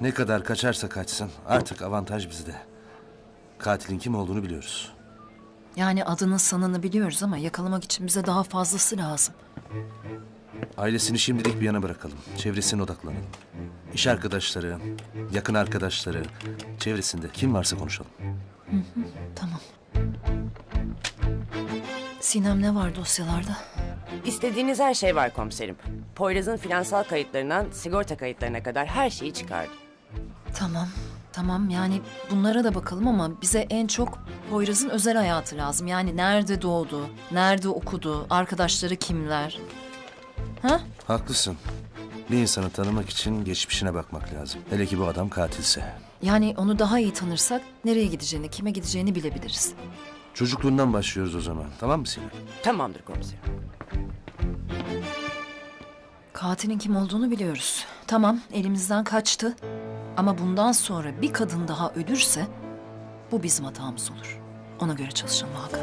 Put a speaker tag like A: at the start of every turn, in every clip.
A: Ne kadar kaçarsa kaçsın artık avantaj bizde. Katilin kim olduğunu biliyoruz.
B: Yani adını sanını biliyoruz ama yakalamak için bize daha fazlası lazım.
A: Ailesini şimdilik bir yana bırakalım. Çevresine odaklanalım. İş arkadaşları, yakın arkadaşları, çevresinde kim varsa konuşalım.
B: Tamam. Sinem ne var dosyalarda?
C: İstediğiniz her şey var komiserim. Poyraz'ın finansal kayıtlarından sigorta kayıtlarına kadar her şeyi çıkardı.
B: Tamam. Tamam yani bunlara da bakalım ama bize en çok Poyraz'ın özel hayatı lazım. Yani nerede doğdu, nerede okudu, arkadaşları kimler? Ha?
A: Haklısın. Bir insanı tanımak için geçmişine bakmak lazım. Hele ki bu adam katilse.
B: Yani onu daha iyi tanırsak nereye gideceğini, kime gideceğini bilebiliriz.
A: Çocukluğundan başlıyoruz o zaman. Tamam mı Sinem?
C: Tamamdır komiserim.
B: Katilin kim olduğunu biliyoruz. Tamam, elimizden kaçtı. Ama bundan sonra bir kadın daha ölürse bu bizim hatamız olur. Ona göre çalışalım Hakan.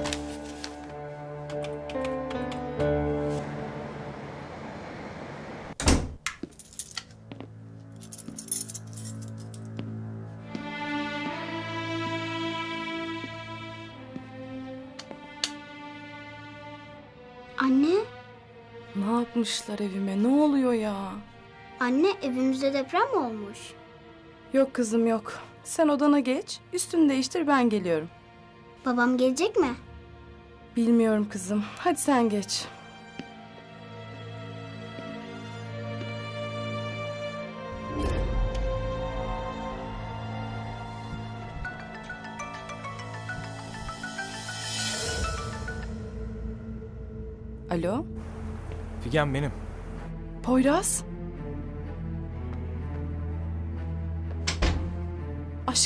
D: Anne,
E: Ne yapmışlar evime? Ne oluyor ya?
D: anne evimizde deprem olmuş?
E: Yok kızım yok. Sen odana geç. Üstünü değiştir ben geliyorum.
D: Babam gelecek mi?
E: Bilmiyorum kızım. Hadi sen geç. Alo?
F: Figen benim.
E: Poyraz?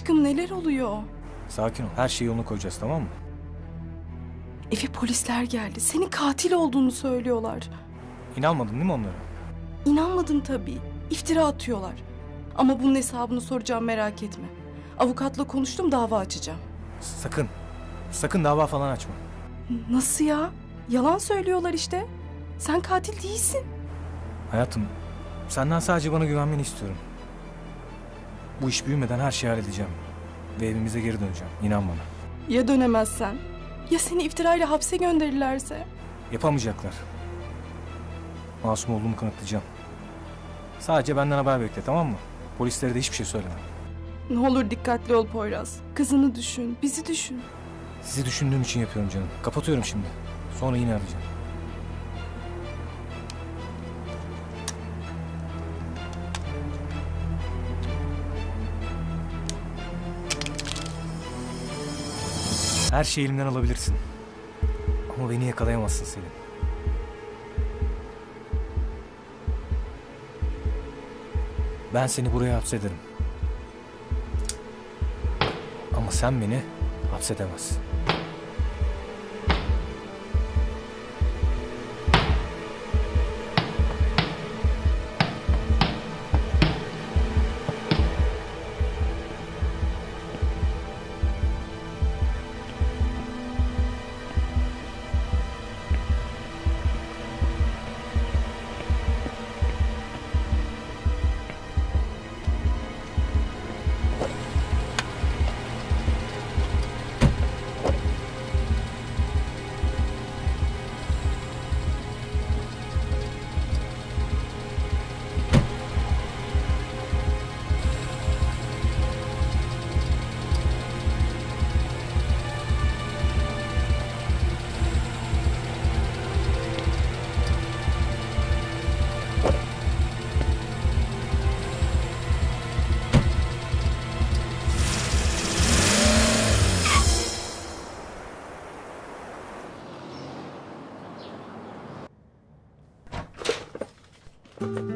E: Aşkım neler oluyor?
F: Sakin ol. Her şeyi yoluna koyacağız tamam mı?
E: Eve polisler geldi. Senin katil olduğunu söylüyorlar.
F: İnanmadın değil mi onlara?
E: İnanmadım tabii. İftira atıyorlar. Ama bunun hesabını soracağım merak etme. Avukatla konuştum dava açacağım.
F: Sakın. Sakın dava falan açma.
E: Nasıl ya? Yalan söylüyorlar işte. Sen katil değilsin.
F: Hayatım, senden sadece bana güvenmeni istiyorum. Bu iş büyümeden her şeyi halledeceğim. Ve evimize geri döneceğim. İnan bana.
E: Ya dönemezsen? Ya seni iftirayla hapse gönderirlerse?
F: Yapamayacaklar. Masum olduğumu kanıtlayacağım. Sadece benden haber bekle tamam mı? Polislere de hiçbir şey söyleme.
E: Ne olur dikkatli ol Poyraz. Kızını düşün, bizi düşün.
F: Sizi düşündüğüm için yapıyorum canım. Kapatıyorum şimdi. Sonra yine arayacağım. Her şeyi elimden alabilirsin. Ama beni yakalayamazsın Selim. Ben seni buraya hapsederim. Ama sen beni hapsedemezsin.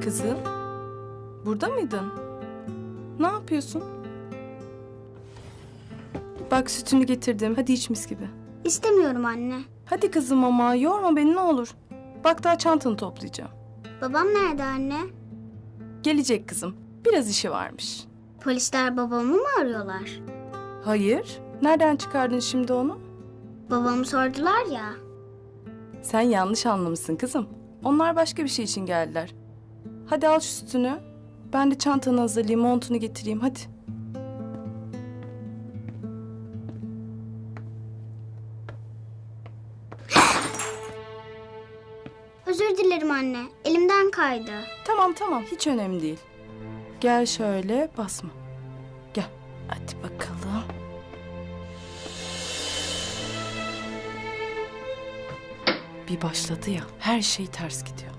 E: Kızım, burada mıydın? Ne yapıyorsun? Bak sütünü getirdim. Hadi iç mis gibi.
D: İstemiyorum anne.
E: Hadi kızım ama yorma beni ne olur. Bak daha çantanı toplayacağım.
D: Babam nerede anne?
E: Gelecek kızım. Biraz işi varmış.
D: Polisler babamı mı arıyorlar?
E: Hayır. Nereden çıkardın şimdi onu?
D: Babamı sordular ya.
E: Sen yanlış anlamışsın kızım. Onlar başka bir şey için geldiler. Hadi al şu sütünü. Ben de çantanı hazırlayayım, montunu getireyim. Hadi.
D: Özür dilerim anne. Elimden kaydı.
E: Tamam tamam, hiç önemli değil. Gel şöyle, basma. Gel. Hadi bakalım. Bir başladı ya, her şey ters gidiyor.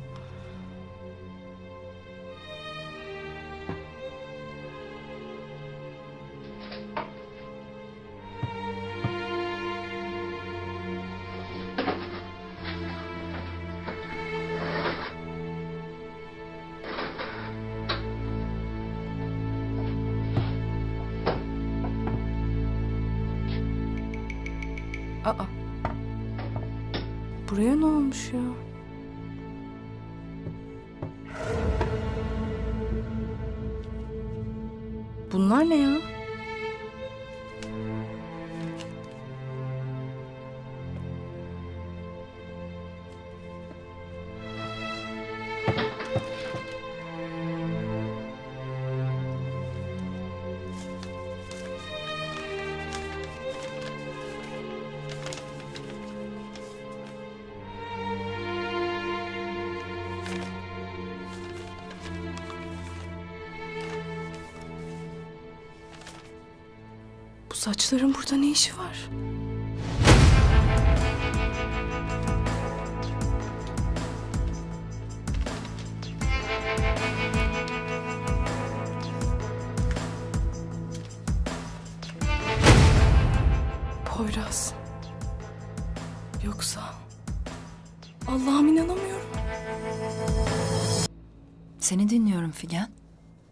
E: Aa. Buraya ne olmuş ya? Bunlar ne ya? Saçların burada ne işi var? Poyraz. Yoksa... Allah'ım inanamıyorum.
B: Seni dinliyorum Figen.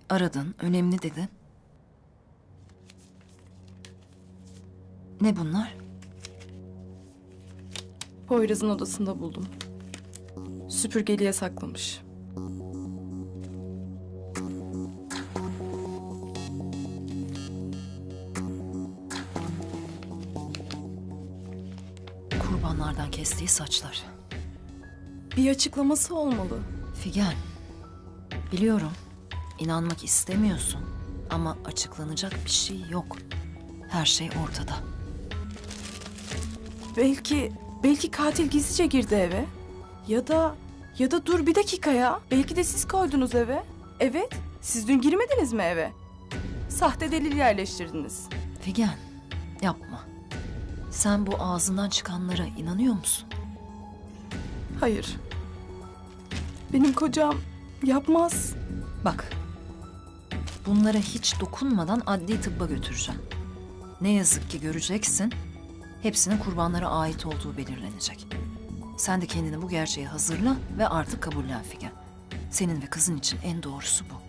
B: Aradın, önemli dedin. Ne bunlar?
E: Poyraz'ın odasında buldum. Süpürgeliğe saklamış.
B: Kurbanlardan kestiği saçlar.
E: Bir açıklaması olmalı.
B: Figen, biliyorum inanmak istemiyorsun ama açıklanacak bir şey yok. Her şey ortada.
E: Belki, belki katil gizlice girdi eve. Ya da, ya da dur bir dakika ya. Belki de siz koydunuz eve. Evet, siz dün girmediniz mi eve? Sahte delil yerleştirdiniz.
B: Figen, yapma. Sen bu ağzından çıkanlara inanıyor musun?
E: Hayır. Benim kocam yapmaz.
B: Bak, bunlara hiç dokunmadan adli tıbba götüreceğim. Ne yazık ki göreceksin, hepsinin kurbanlara ait olduğu belirlenecek. Sen de kendini bu gerçeğe hazırla ve artık kabullen Figen. Senin ve kızın için en doğrusu bu.